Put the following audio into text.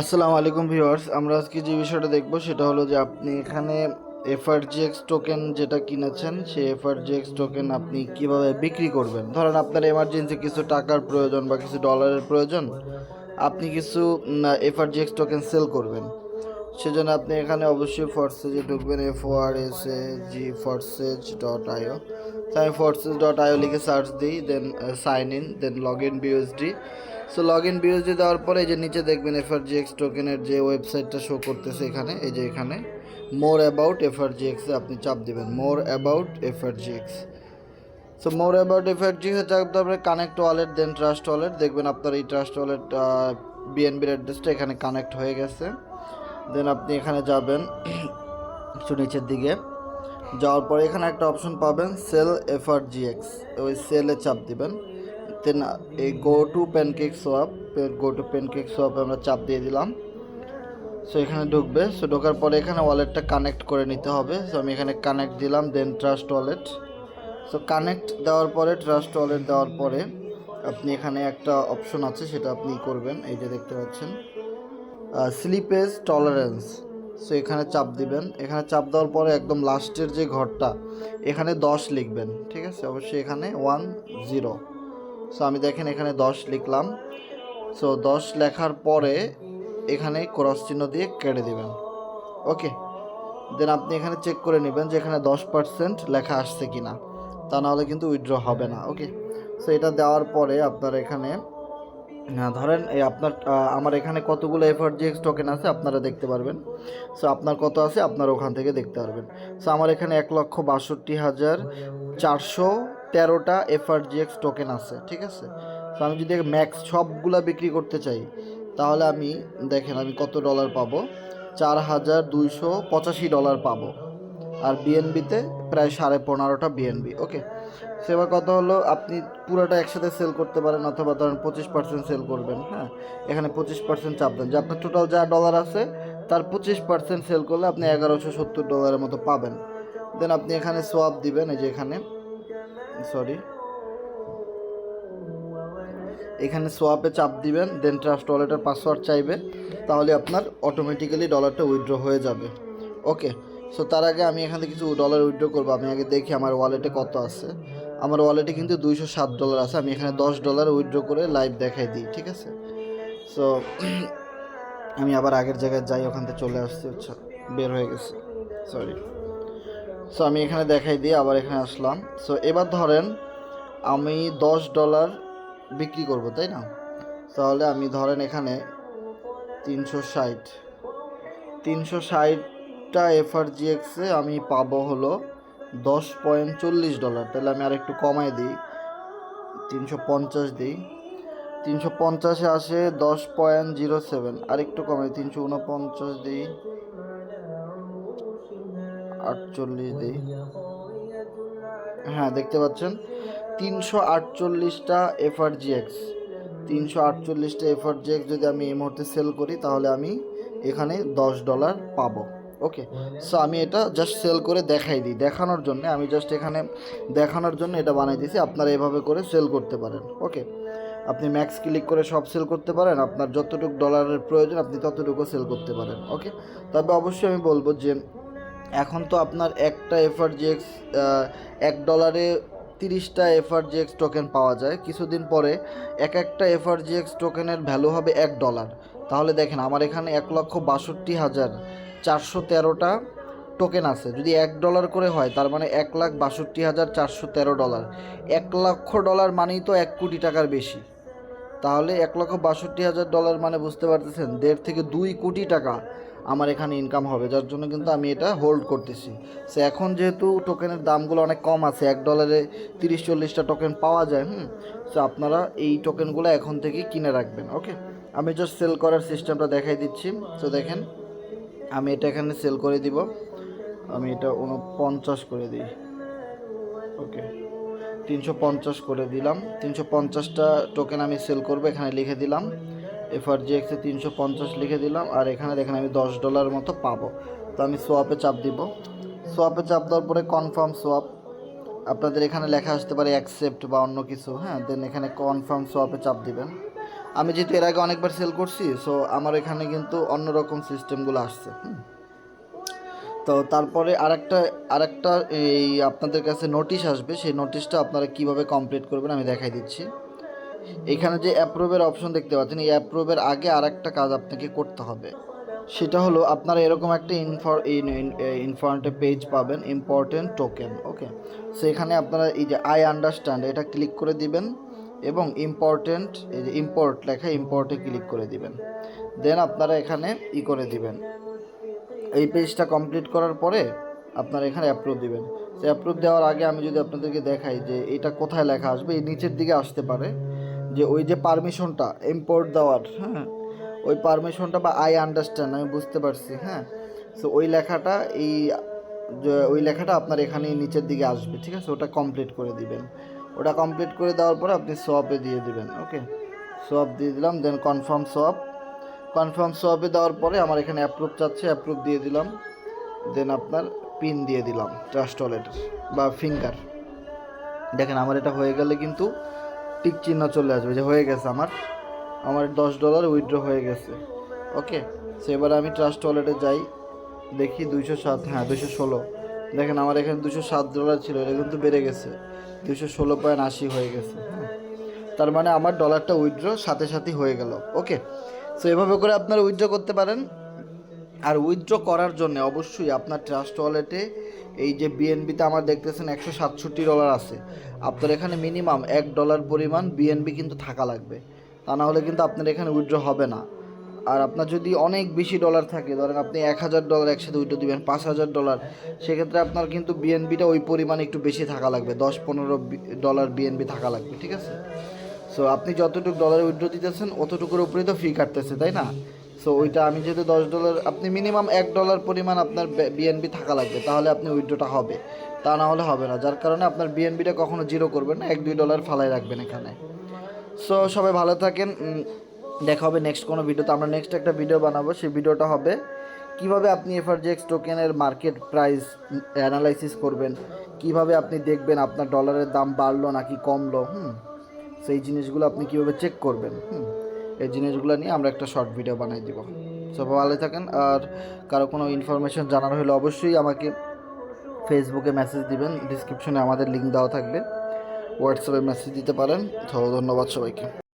আসসালামু আলাইকুম ভিউয়ার্স, আমরা আজকে যে বিষয়টা দেখব সেটা হলো যে আপনি এখানে এফআরজিএক্স টোকেন যেটা কিনেছেন, সেই এফআরজিএক্স টোকেন আপনি কীভাবে বিক্রি করবেন? ধরেন আপনার এমার্জেন্সি কিছু টাকার প্রয়োজন বা কিছু ডলারের প্রয়োজন, আপনি কিছু এফআরজিএক্স টোকেন সেল করবেন। সেজন্য আপনি এখানে অবশ্যই ফরসেজে ঢুকবেন F O R S A G forsage dot IO তো আমি ফরসেজ ডট আইও লিখে সার্চ দিই then sign in then log in BUSD so log in BUSD দেওয়ার পরে এই যে নিচে দেখবেন এফআরজিএক্স টোকেনের যে ওয়েবসাইটটা শো করতেছে এখানে, এই যে এখানে মোর অ্যাবাউট এফআরজিএক্স আপনি চাপ দিবেন more about FRGX so more about FRGX চাপ তারপরে connect wallet then trust wallet দেখবেন আপনার এই ট্রাস্ট ওয়ালেট বিএনবির অ্যাড্রেসটা এখানে কানেক্ট হয়ে গেছে। দেন আপনি এখানে যাবেন, একটু নিচের দিকে, যাওয়ার পরে এখানে একটা অপশন পাবেন সেল এফআরজিএক্স ওই সেলে চাপ দিবেন। দেন এই go to PancakeSwap go to pancake সোয়াপে আমরা চাপ দিয়ে দিলাম। সো এখানে ঢুকবে। সো ঢোকার পরে এখানে ওয়ালেটটা কানেক্ট করে নিতে হবে। সো আমি এখানে কানেক্ট দিলাম, then trust wallet so connect দেওয়ার পরে ট্রাস্ট ওয়ালেট দেওয়ার পরে আপনি এখানে একটা অপশন আছে, সেটা আপনি করবেন। এই যে দেখতে পাচ্ছেন। স্লিপেজ টলারেন্স সো এখানে চাপ দিবেন। এখানে চাপ দেওয়ার পরে একদম লাস্টের যে ঘরটা, এখানে দশ লিখবেন। ঠিক আছে? অবশ্যই এখানে ওয়ান জিরো সো আমি দেখেন এখানে দশ লিখলাম। সো দশ লেখার পরে এখানে ক্রস চিহ্ন দিয়ে কেটে দেবেন। ওকে দেন আপনি এখানে চেক করে নেবেন যে এখানে দশ পার্সেন্ট লেখা আসছে কি না তা নাহলে কিন্তু উইথড্র হবে না। ওকে সো এটা দেওয়ার পরে আপনার এখানে ধরেন এই আপনার আমার এখানে কতগুলো এফআরজিএক্স টোকেন আছে আপনারা দেখতে পারবেন। সো আপনার কত আছে আপনারা ওখান থেকে দেখতে পারবেন। সো আমার এখানে এক লক্ষ বাষট্টি হাজার চারশো তেরোটা এফআরজিএক্স টোকেন আছে, ঠিক আছে? সো আমি যদি ম্যাক্স সবগুলা বিক্রি করতে চাই, তাহলে আমি, দেখেন আমি কত ডলার পাবো? চার হাজার দুইশো পঁচাশি ডলার পাবো। আর বিএনবিতে প্রায় সাড়ে পনেরোটা বিএনবি ওকে সেবার কথা হলো, আপনি পুরোটা একসাথে সেল করতে পারেন অথবা ধরেন পঁচিশ পার্সেন্ট সেল করবেন হ্যাঁ? এখানে পঁচিশ পার্সেন্ট চাপ দেন। যে আপনার টোটাল যা ডলার আছে, তার পঁচিশ পার্সেন্ট সেল করলে আপনি এগারোশো সত্তর ডলারের মতো পাবেন। দেন আপনি এখানে সোয়াপ দিবেন, এই যে এখানে। সরি এখানে সোয়াপে চাপ দিবেন দেন ট্রাস্ট ওয়ালেটের পাসওয়ার্ড চাইবে, তাহলে আপনার অটোমেটিক্যালি ডলারটা উইথড্র হয়ে যাবে। ওকে সো তার আগে আমি এখানে কিছু ডলার উইথড্র করব। আমি আগে দেখি আমার ওয়ালেটে কত আছে। আমার ওয়ালেটে কিন্তু দুইশো সাত ডলার আছে। আমি এখানে দশ ডলার উইথড্র করে লাইভ দেখাই দিই, ঠিক আছে? সো আমি আবার আগের জায়গায় যাই, ওখান থেকে চলে আসছি আচ্ছা বের হয়ে গেছে। সরি সো আমি এখানে দেখাই দিয়ে আবার এখানে আসলাম। সো এবার ধরেন আমি দশ ডলার বিক্রি করব, তাই না? তাহলে আমি ধরেন এখানে তিনশো ষাট। তিনশো ষাটটা এফআরজিএক্সে আমি পাবো হলো দশ পয়েন্ট চল্লিশ ডলার। তাহলে আমি আর একটু কমাই দিই। তিনশো পঞ্চাশ দিই। তিনশো পঞ্চাশে আসে দশ পয়েন্ট জিরো সেভেন। আর একটু কমাই তিনশো উনপঞ্চাশ দিই। আটচল্লিশ দিই। হ্যাঁ দেখতে পাচ্ছেন। তিনশো আটচল্লিশটা এফআরজিএক্স তিনশো আটচল্লিশটা এফআরজিএক্স যদি আমি এই মুহূর্তে সেল করি তাহলে আমি এখানে দশ ডলার পাবো। ওকে সো আমি এটা জাস্ট সেল করে দেখাই দিই। দেখানোর জন্য আমি জাস্ট এখানে দেখানোর জন্য এটা বানাই দিয়েছি। আপনারা এভাবে করে সেল করতে পারেন। ওকে আপনি ম্যাক্স ক্লিক করে সব সেল করতে পারেন। আপনার যতটুকু ডলারের প্রয়োজন আপনি ততটুকু সেল করতে পারেন। ওকে তবে অবশ্যই আমি বলব যে এখন তো আপনার একটা এফআরজিএক্স এক ডলারে তিরিশটা এফআরজিএক্স টোকেন পাওয়া যায়। কিছুদিন পরে এক একটা এফআরজিএক্স টোকেনের ভ্যালু হবে এক ডলার তাহলে দেখেন, আমার এখানে এক লক্ষ বাষট্টি হাজার চারশো তেরোটা টোকেন আছে। যদি এক ডলার করে হয়, তার মানে এক লাখ বাষট্টি হাজার চারশো তেরো ডলার এক লক্ষ ডলার মানেই তো এক কোটি টাকার বেশি। তাহলে এক লক্ষ বাষট্টি হাজার ডলার মানে বুঝতে পারতেছেন, দেড় থেকে দুই কোটি টাকা আমার এখানে ইনকাম হবে, যার জন্য কিন্তু আমি এটা হোল্ড করতেছি। সে এখন যেহেতু টোকেনের দামগুলো অনেক কম আছে, এক ডলারে তিরিশ, চল্লিশটা টোকেন পাওয়া যায়, হুম? সো আপনারা এই টোকেনগুলো এখন থেকে কিনে রাখবেন ওকে আমি জাস্ট সেল করার সিস্টেমটা দেখাই দিচ্ছি। তো দেখেন, আমি এটা এখানে সেল করে দিব। আমি এটা উনপঞ্চাশ করে দিই। ওকে তিনশো পঞ্চাশ করে দিলাম। তিনশো পঞ্চাশটা টোকেন আমি সেল করব, এখানে লিখে দিলাম। এফআরজিএক্সে তিনশো পঞ্চাশ লিখে দিলাম, আর এখানে দেখেন আমি দশ ডলার মতো পাবো। তো আমি সোয়াপে চাপ দিব। সোয়াপে চাপ দেওয়ার পরে কনফার্ম সোয়াপ আপনাদের এখানে লেখা আসতে পারে অ্যাকসেপ্ট বা অন্য কিছু হ্যাঁ? দেন এখানে কনফার্ম সোয়াপে চাপ দিবেন। আমি যেহেতু এর আগে অনেকবার সেল করছি সো আমার এখানে কিন্তু অন্যরকম সিস্টেমগুলো আসছে। তো তারপরে আরেকটা আরেকটা এই আপনাদের কাছে নোটিশ আসবে। সেই নোটিশটা আপনারা কীভাবে কমপ্লিট করবেন আমি দেখাই দিচ্ছি। এখানে যে অ্যাপ্রুভের অপশন দেখতে পাচ্ছেন, এই অ্যাপ্রুভের আগে আরেকটা কাজ আপনাকে করতে হবে। সেটা হলো আপনারা এরকম একটা ইনফর ইনফরমেটিভ পেজ পাবেন ইম্পর্টেন্ট টোকেন ওকে সো এখানে আপনারা এই যে আই আন্ডারস্ট্যান্ড এটা ক্লিক করে দিবেন এবং ইম্পর্টেন্ট এই যে ইম্পোর্ট লেখা ইম্পোর্টে ক্লিক করে দিবেন। দেন আপনারা এখানে ই করে দিবেন। এই পেজটা কমপ্লিট করার পরে আপনারা এখানে অ্যাপ্রুভ দিবেন। সে অ্যাপ্রুভ দেওয়ার আগে আমি যদি আপনাদেরকে দেখাই যে এটা কোথায় লেখা আসবে, এই নিচের দিকে আসতে পারে। যে ওই যে পারমিশনটা ইম্পোর্ট দেওয়ার হ্যাঁ? ওই পারমিশনটা বা আই আন্ডারস্ট্যান্ড আমি বুঝতে পারছি হ্যাঁ? সো ওই লেখাটা এই ওই লেখাটা আপনার এখানে নিচের দিকে আসবে, ঠিক আছে? ওটা কমপ্লিট করে দিবেন। ওটা কমপ্লিট করে দেওয়ার পরে আপনি সোয়াপে দিয়ে দিবেন ওকে সোয়াপ দিয়ে দিলাম দেন কনফার্ম সোয়াপ কনফার্ম সোয়াপে দেওয়ার পরে আমার এখানে অ্যাপ্রুভ চাচ্ছে অ্যাপ্রুভ দিয়ে দিলাম। দেন আপনার পিন দিয়ে দিলাম ট্রাস্ট ওয়ালেটের বা ফিঙ্গার দেখেন, আমার এটা হয়ে গেলে কিন্তু টিক চিহ্ন চলে আসবে যে হয়ে গেছে আমার। আমার দশ ডলার উইথড্র হয়ে গেছে। ওকে সো এবার আমি ট্রাস্ট ওয়ালেটে যাই। দেখি দুইশো সাত হ্যাঁ দুশো ষোলো। দেখেন আমার এখানে দুশো সাত ডলার ছিল, এটা কিন্তু বেড়ে গেছে। দুশো ষোলো পয়েন্ট আশি হয়ে গেছে হ্যাঁ। তার মানে আমার ডলারটা উইথড্র সাথে সাথেই হয়ে গেল। ওকে সো এভাবে করে আপনারা উইথড্র করতে পারেন। আর উইথড্র করার জন্য অবশ্যই আপনার ট্রাস্ট ওয়ালেটে এই যে বিএনবিতে আমার দেখতেছেন একশো সাতষট্টি ডলার আছে। আপনার এখানে মিনিমাম এক ডলার পরিমাণ বিএনবি কিন্তু থাকা লাগবে। তা না হলে কিন্তু আপনার এখানে উইথড্র হবে না। আর আপনার যদি অনেক বেশি ডলার থাকে, ধরেন আপনি এক হাজার ডলার একসাথে উইথড্র দিবেন, পাঁচ হাজার ডলার সেক্ষেত্রে আপনার কিন্তু বিএনবিটা ওই পরিমাণে একটু বেশি থাকা লাগবে, দশ পনেরো ডলার বিএনবি থাকা লাগবে, ঠিক আছে? সো আপনি যতটুকু ডলার উইথড্র দিতেছেন, অতটুকুর উপরেই তো ফি কাটতেছে, তাই না? সো ওইটা আমি যেহেতু দশ ডলার আপনি মিনিমাম এক ডলার পরিমাণ আপনার বিএনবি থাকা লাগবে, তাহলে আপনি উইথড্রটা হবে। তা না হলে হবে না, যার কারণে আপনার বিএনবিটা কখনো জিরো করবেন না, এক দুই ডলার ফালাই রাখবেন এখানে। সো সবাই ভালো থাকেন দেখা হবে নেক্সট কোনো ভিডিওতে। আমরা নেক্সট একটা ভিডিও বানাবো, সেই ভিডিওটা হবে কীভাবে আপনি এফআরজেক্স টোকেনের মার্কেট প্রাইস অ্যানালাইসিস করবেন, কীভাবে আপনি দেখবেন আপনার ডলারের দাম বাড়লো নাকি কমলো, হুম? সেই জিনিসগুলো আপনি কীভাবে চেক করবেন, হুম? এই জিনিসগুলো নিয়ে আমরা একটা শর্ট ভিডিও বানিয়ে দিব। সবাই ভালো থাকেন আর কারও কোনো ইনফরমেশন জানার হলে অবশ্যই আমাকে ফেসবুকে মেসেজ দিবেন। ডিসক্রিপশনে আমাদের লিঙ্ক দেওয়া থাকবে। হোয়াটসঅ্যাপে মেসেজ দিতে পারেন। তো ধন্যবাদ সবাইকে।